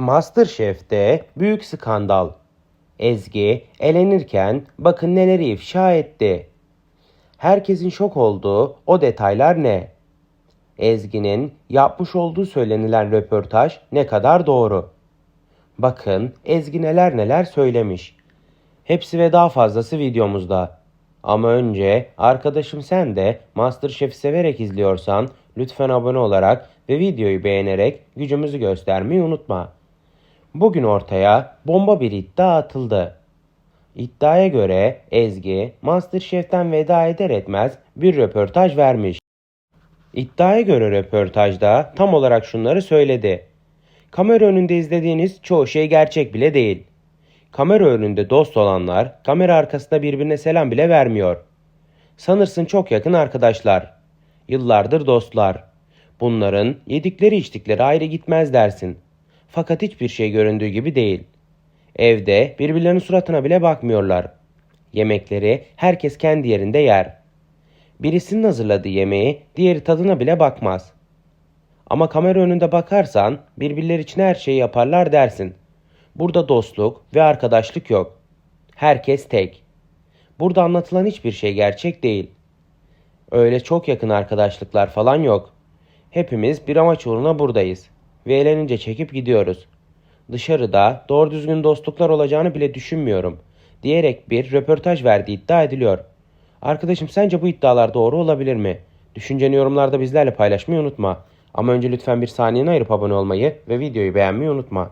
Masterchef'te büyük skandal. Ezgi elenirken bakın neleri ifşa etti. Herkesin şok olduğu o detaylar ne? Ezgi'nin yapmış olduğu söylenilen röportaj ne kadar doğru? Bakın Ezgi neler neler söylemiş. Hepsi ve daha fazlası videomuzda. Ama önce arkadaşım sen de Masterchef'i severek izliyorsan lütfen abone olarak ve videoyu beğenerek gücümüzü göstermeyi unutma. Bugün ortaya bomba bir iddia atıldı. İddiaya göre Ezgi Masterchef'ten veda eder etmez bir röportaj vermiş. İddiaya göre röportajda tam olarak şunları söyledi. Kamera önünde izlediğiniz çoğu şey gerçek bile değil. Kamera önünde dost olanlar kamera arkasında birbirine selam bile vermiyor. Sanırsın çok yakın arkadaşlar. Yıllardır dostlar. Bunların yedikleri içtikleri ayrı gitmez dersin. Fakat hiçbir şey göründüğü gibi değil. Evde birbirlerinin suratına bile bakmıyorlar. Yemekleri herkes kendi yerinde yer. Birisinin hazırladığı yemeği diğeri tadına bile bakmaz. Ama kamera önünde bakarsan birbirleri için her şeyi yaparlar dersin. Burada dostluk ve arkadaşlık yok. Herkes tek. Burada anlatılan hiçbir şey gerçek değil. Öyle çok yakın arkadaşlıklar falan yok. Hepimiz bir amaç uğruna buradayız ve eğlenince çekip gidiyoruz. Dışarıda doğru düzgün dostluklar olacağını bile düşünmüyorum diyerek bir röportaj verdiği iddia ediliyor. Arkadaşım sence bu iddialar doğru olabilir mi? Düşünceni yorumlarda bizlerle paylaşmayı unutma. Ama önce lütfen bir saniyeni ayırıp abone olmayı ve videoyu beğenmeyi unutma.